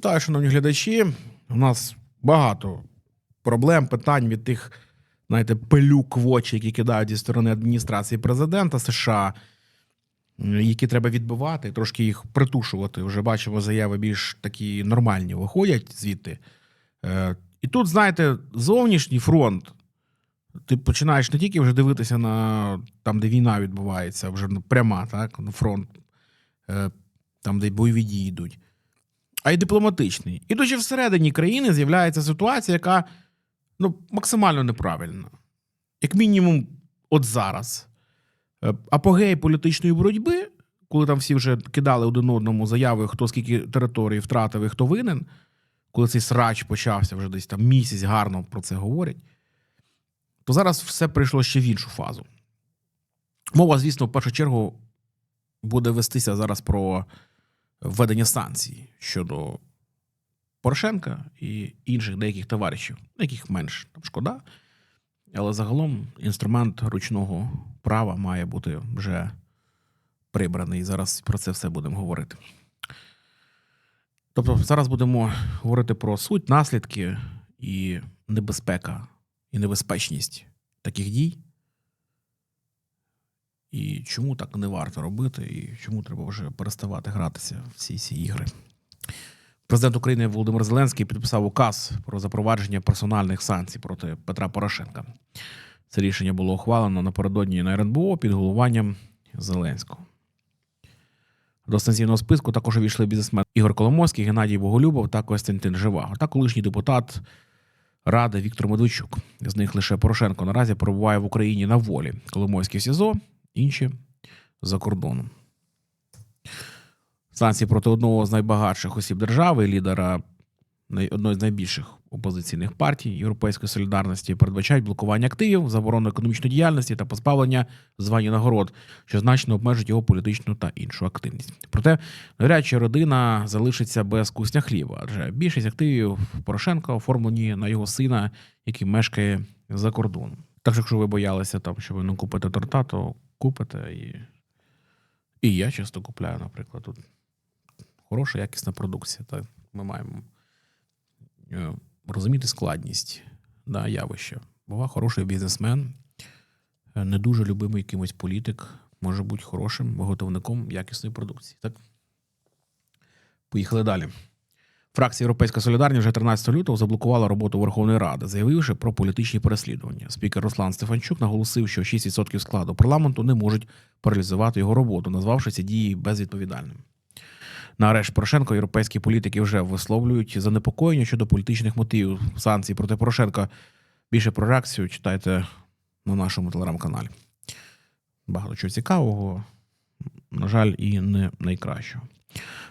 Вітаю, шановні глядачі. У нас багато проблем, питань від тих, знаєте, пилюк в очі, які кидають зі сторони адміністрації президента США, які треба відбивати, трошки їх притушувати. Вже бачимо, заяви більш такі нормальні виходять звідти. Е, І тут, знаєте, зовнішній фронт. Ти починаєш не тільки вже дивитися на там, де війна відбувається, вже пряма, так, фронт, е, там, де бойові дії йдуть а й дипломатичний. І дуже всередині країни з'являється ситуація, яка ну, максимально неправильна. Як мінімум, от зараз. Е, Апогей політичної боротьби, коли там всі вже кидали один одному заяви, хто скільки територій втратив і хто винен, коли цей срач почався вже десь там місяць гарно про це говорять, то зараз все прийшло ще в іншу фазу. Мова, звісно, в першу чергу буде вестися зараз про введення санкцій щодо Порошенка і інших деяких товаришів, яких менш там шкода. Але загалом інструмент ручного права має бути вже прибраний. І Зараз про це все будемо говорити. Тобто, зараз будемо говорити про суть, наслідки і небезпека, і небезпечність таких дій. І чому так не варто робити, і чому треба вже переставати гратися в ці ці ігри. Президент України Володимир Зеленський підписав указ про запровадження персональних санкцій проти Петра Порошенка. Це рішення було ухвалено напередодні на РНБО під головуванням Зеленського. До санкційного списку також увійшли бізнесмен Ігор Коломойський, Геннадій Боголюбов та Костянтин Живаго та колишній депутат Ради Віктор Медведчук. З них лише Порошенко наразі перебуває в Україні на волі. Коломойський СІЗО, інші за кордоном. Санкції проти одного з найбагатших осіб держави, лідера одної з найбільших опозиційних партій Європейської солідарності передбачають блокування активів, заборону економічної діяльності та позбавлення звань і нагород, що значно обмежить його політичну та іншу активність. Проте навряд родина залишиться без кусня хліба, адже більшість активів Порошенка оформлені на його сина, який мешкає за кордоном. Так що, якщо ви боялися там, що ви не купите торта, то купите і. І я часто купляю, наприклад, тут хороша якісна продукція. Так? Ми маємо е, розуміти складність да, явища. Бува хороший бізнесмен, е, не дуже любимий якимось політик, може бути хорошим виготовником якісної продукції. Так? Поїхали далі. Фракція Європейська Солідарність вже 13 лютого заблокувала роботу Верховної Ради, заявивши про політичні переслідування. Спікер Руслан Стефанчук наголосив, що 6% складу парламенту не можуть паралізувати його роботу, назвавши ці дії безвідповідальними. На арешт Порошенко європейські політики вже висловлюють занепокоєння щодо політичних мотивів санкцій проти Порошенка. Більше про реакцію читайте на нашому телеграм-каналі. Багато чого цікавого, на жаль, і не найкращого.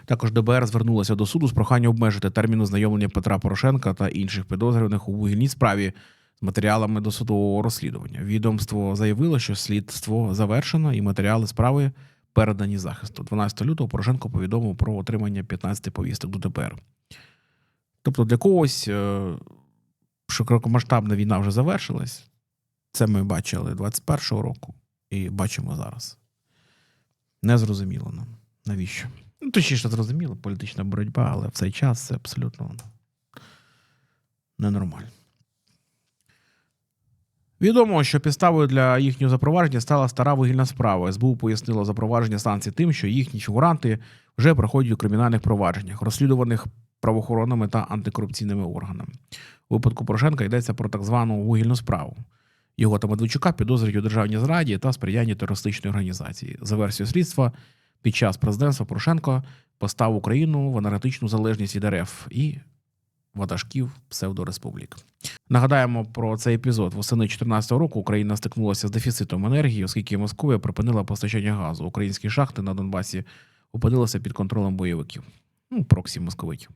Також ДБР звернулося до суду з проханням обмежити термін ознайомлення Петра Порошенка та інших підозрюваних у вугільній справі з матеріалами досудового розслідування. Відомство заявило, що слідство завершено і матеріали справи передані захисту. 12 лютого Порошенко повідомив про отримання 15 повісток до ДБР. Тобто для когось е, широкомасштабна війна вже завершилась. Це ми бачили 21-го року і бачимо зараз. Незрозуміло нам. Навіщо? Ну, точніше, зрозуміло, політична боротьба, але в цей час це абсолютно ненормально. Відомо, що підставою для їхнього запровадження стала стара вугільна справа. СБУ пояснило запровадження санкцій тим, що їхні фігуранти вже проходять у кримінальних провадженнях, розслідуваних правоохоронними та антикорупційними органами. У випадку Порошенка йдеться про так звану вугільну справу. Його та Медведчука підозрюють у державній зраді та сприянні терористичної організації. За версією слідства, під час президентства Порошенко постав Україну в енергетичну залежність від РФ і ватажків псевдореспублік. Нагадаємо про цей епізод. Восени 2014 року Україна стикнулася з дефіцитом енергії, оскільки Московія припинила постачання газу. Українські шахти на Донбасі опинилися під контролем бойовиків. Ну, проксі московитів.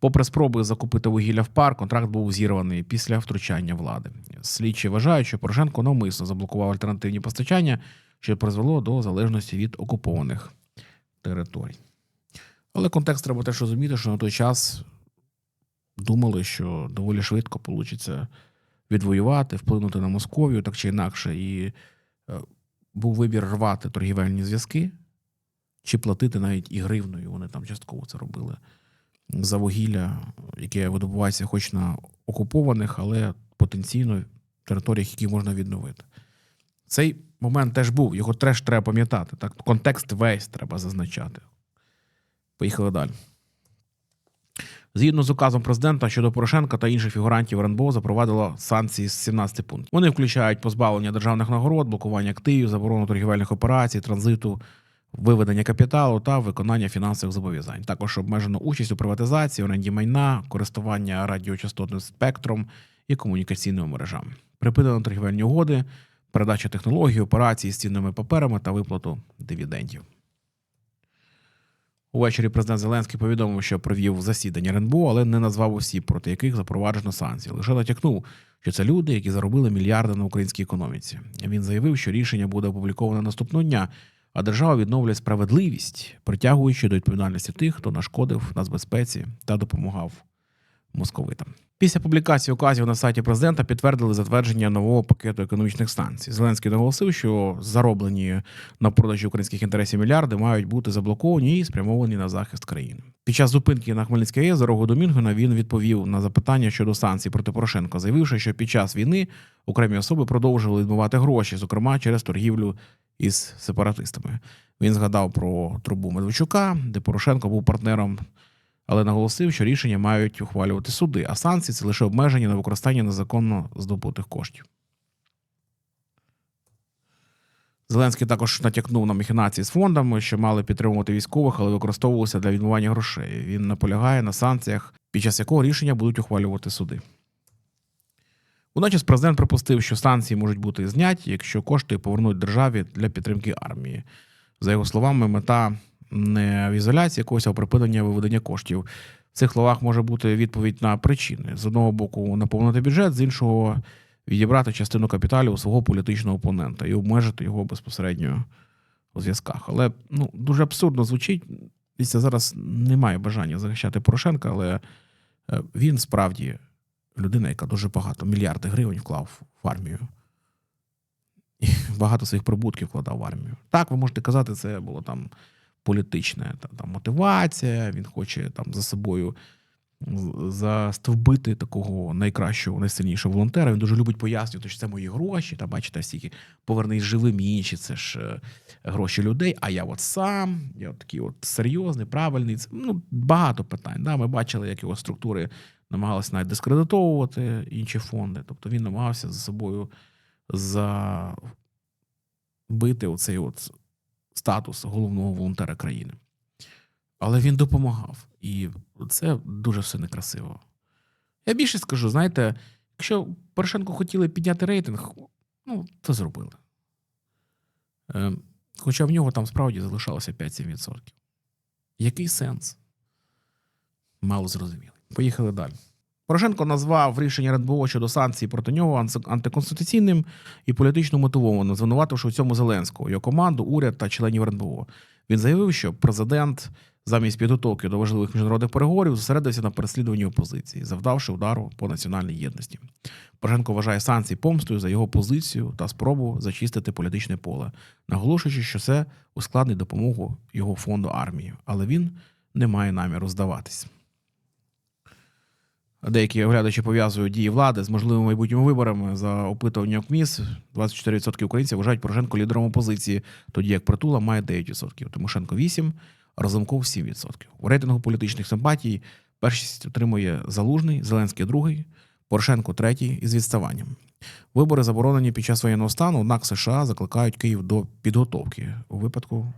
Попри спроби закупити вугілля в пар, контракт був зірваний після втручання влади. Слідчі вважають, що Порошенко навмисно заблокував альтернативні постачання, що призвело до залежності від окупованих територій. Але контекст треба теж розуміти, що на той час думали, що доволі швидко вийде відвоювати, вплинути на Московію так чи інакше. І е, був вибір рвати торгівельні зв'язки чи платити навіть і гривною. Вони там частково це робили за вугілля, яке видобувається хоч на окупованих, але потенційно територіях, які можна відновити. Цей момент теж був, його теж треба пам'ятати. Так? Контекст весь треба зазначати. Поїхали далі. Згідно з указом президента щодо Порошенка та інших фігурантів РНБО запровадило санкції з 17 пунктів. Вони включають позбавлення державних нагород, блокування активів, заборону торгівельних операцій, транзиту, виведення капіталу та виконання фінансових зобов'язань. Також обмежено участь у приватизації, оренді майна, користування радіочастотним спектром і комунікаційними мережами. Припинено торгівельні угоди, передача технологій, операцій з цінними паперами та виплату дивідендів. Увечері президент Зеленський повідомив, що провів засідання РНБО, але не назвав осіб, проти яких запроваджено санкції. Лише натякнув, що це люди, які заробили мільярди на українській економіці. Він заявив, що рішення буде опубліковане наступного дня, а держава відновлює справедливість, притягуючи до відповідальності тих, хто нашкодив нацбезпеці та допомагав московитам. Після публікації указів на сайті президента підтвердили затвердження нового пакету економічних санкцій. Зеленський наголосив, що зароблені на продажі українських інтересів мільярди мають бути заблоковані і спрямовані на захист країни. Під час зупинки на Хмельницькій АЕС дорогу до Мінгена він відповів на запитання щодо санкцій проти Порошенка, заявивши, що під час війни окремі особи продовжували відмивати гроші, зокрема через торгівлю із сепаратистами. Він згадав про трубу Медведчука, де Порошенко був партнером але наголосив, що рішення мають ухвалювати суди, а санкції це лише обмеження на використання незаконно здобутих коштів. Зеленський також натякнув на махінації з фондами, що мали підтримувати військових, але використовувалися для відмивання грошей. Він наполягає на санкціях, під час якого рішення будуть ухвалювати суди. Водночас президент припустив, що санкції можуть бути зняті, якщо кошти повернуть державі для підтримки армії. За його словами, мета в ізоляції якогось, а в припинення виведення коштів. В цих словах може бути відповідь на причини: з одного боку, наповнити бюджет, з іншого відібрати частину капіталів у свого політичного опонента і обмежити його безпосередньо у зв'язках. Але ну, дуже абсурдно звучить. Дивіться, зараз немає бажання захищати Порошенка, але е, він справді людина, яка дуже багато мільярди гривень вклав в армію. І багато своїх прибутків вкладав в армію. Так, ви можете казати, це було там політична та, там, мотивація, він хоче там за собою застовбити такого найкращого, найсильнішого волонтера. Він дуже любить пояснювати, що це мої гроші. Та бачите, стільки повернись живим і інші, це ж е, гроші людей. А я от сам, я от такий от серйозний, правильний. Це, ну, багато питань. Да? Ми бачили, як його структури намагалися навіть дискредитовувати інші фонди. Тобто він намагався за собою забити оцей от статус головного волонтера країни. Але він допомагав. І це дуже все некрасиво. Я більше скажу: знаєте, якщо Порошенко хотіли підняти рейтинг, ну, це зробили. Е, Хоча в нього там справді залишалося 5-7%. Який сенс? Мало зрозумілий. Поїхали далі. Порошенко назвав рішення РНБО щодо санкцій проти нього антиконституційним і політично мотивованим, звинувативши у цьому Зеленського, його команду, уряд та членів РНБО. Він заявив, що президент замість підготовки до важливих міжнародних переговорів зосередився на переслідуванні опозиції, завдавши удару по національній єдності. Порошенко вважає санкції помстою за його позицію та спробу зачистити політичне поле, наголошуючи, що це ускладнить допомогу його фонду армії, але він не має наміру здаватись. Деякі оглядачі пов'язують дії влади з можливими майбутніми виборами за опитування КМІС. 24% українців вважають Порошенко лідером опозиції, тоді як притула має 9%. Тимошенко 8%, Разумков 7%. У рейтингу політичних симпатій першість отримує Залужний, Зеленський другий, Порошенко третій із відставанням. Вибори заборонені під час воєнного стану, однак США закликають Київ до підготовки у випадку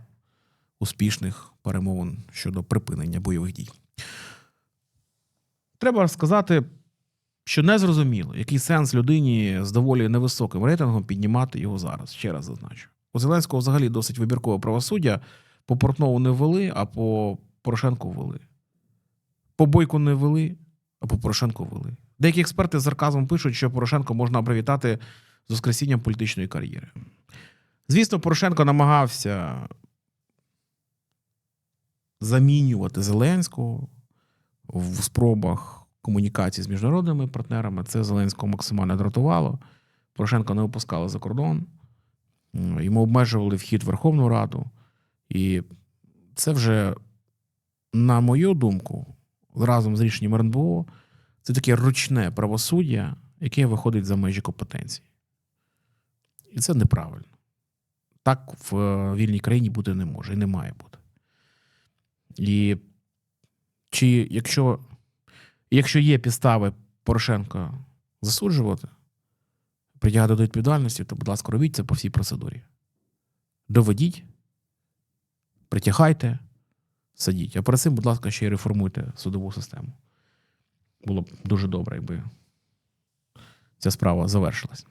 успішних перемовин щодо припинення бойових дій. Треба сказати, що незрозуміло, який сенс людині з доволі невисоким рейтингом піднімати його зараз. Ще раз зазначу. У Зеленського взагалі досить вибіркове правосуддя. По Портнову не ввели, а по Порошенку ввели. По Бойку не ввели, а по Порошенку ввели. Деякі експерти з сарказмом пишуть, що Порошенко можна привітати з воскресінням політичної кар'єри. Звісно, Порошенко намагався замінювати Зеленського в спробах комунікації з міжнародними партнерами. Це Зеленського максимально дратувало. Порошенко не випускали за кордон, йому обмежували вхід в Верховну Раду. І це вже, на мою думку, разом з рішенням РНБО це таке ручне правосуддя, яке виходить за межі компетенції. І це неправильно. Так в е, вільній країні бути не може і не має бути. І чи якщо, якщо є підстави Порошенка засуджувати, притягати до відповідальності, то, будь ласка, робіть це по всій процедурі. Доведіть, притягайте, садіть. А перед цим, будь ласка, ще й реформуйте судову систему. Було б дуже добре, якби ця справа завершилась.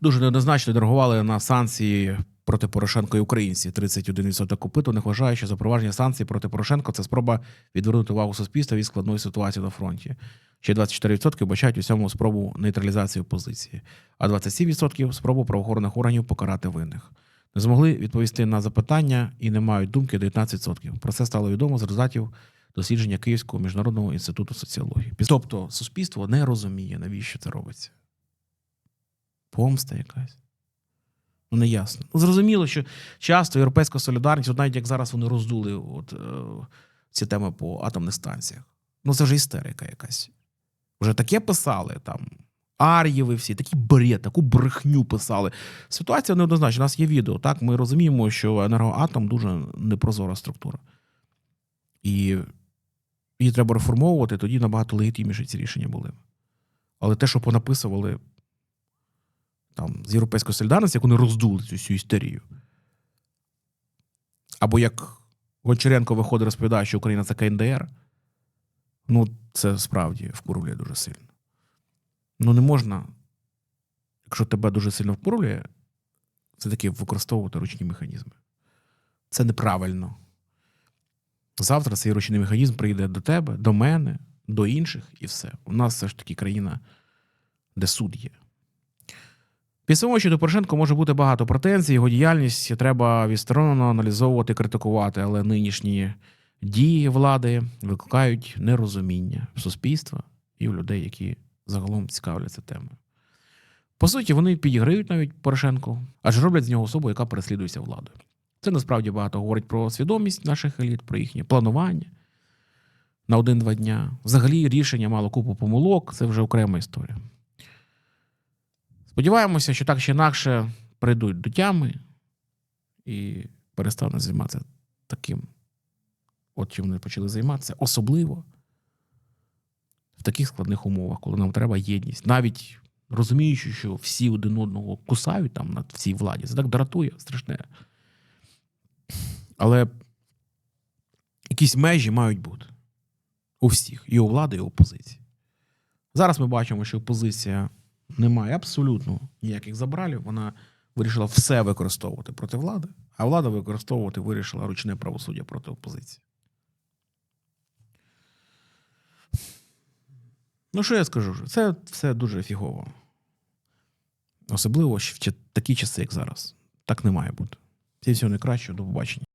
Дуже неоднозначно реагували на санкції проти Порошенка і українці. 31% опитаних вважають, що запровадження санкцій проти Порошенка це спроба відвернути увагу суспільства від складної ситуації на фронті. Ще 24% бачать у цьому спробу нейтралізації опозиції, а 27% спробу правоохоронних органів покарати винних. Не змогли відповісти на запитання і не мають думки 19%. Про це стало відомо з результатів дослідження Київського міжнародного інституту соціології. Тобто суспільство не розуміє, навіщо це робиться. Помста якась. Ну, не ясно. Ну, зрозуміло, що часто європейська солідарність, от навіть як зараз вони роздули от, е, ці теми по атомних станціях. Ну, це вже істерика якась. Вже таке писали там. Ар'єви всі, такі бред, таку брехню писали. Ситуація неоднозначна. У нас є відео. Так, ми розуміємо, що енергоатом дуже непрозора структура. І її треба реформовувати, тоді набагато легітимніші ці рішення були. Але те, що понаписували там, з Європейської солідарності, як вони роздули цю всю істерію. Або як Гончаренко виходить, розповідає, що Україна це КНДР. Ну, це справді вкурює дуже сильно. Ну, не можна, якщо тебе дуже сильно вкурює, це таки використовувати ручні механізми. Це неправильно. Завтра цей ручний механізм прийде до тебе, до мене, до інших, і все. У нас все ж таки країна, де суд є. Підсумовуючи, до Порошенко може бути багато претензій, його діяльність треба відсторонено аналізовувати, критикувати, але нинішні дії влади викликають нерозуміння в суспільства і в людей, які загалом цікавляться темою. По суті, вони підіграють навіть Порошенку, адже роблять з нього особу, яка переслідується владою. Це насправді багато говорить про свідомість наших еліт, про їхнє планування на один-два дня. Взагалі рішення мало купу помилок, це вже окрема історія. Сподіваємося, що так чи інакше прийдуть до тями і перестануть займатися таким, от чим вони почали займатися, особливо в таких складних умовах, коли нам треба єдність. Навіть розуміючи, що всі один одного кусають там на цій владі, це так дратує, страшне. Але якісь межі мають бути у всіх, і у влади, і у опозиції. Зараз ми бачимо, що опозиція не має абсолютно ніяких забралів. Вона вирішила все використовувати проти влади, а влада використовувати вирішила ручне правосуддя проти опозиції. Ну, що я скажу? Це все дуже фігово. Особливо в такі часи, як зараз. Так не має бути. Всім всього найкращого, до побачення.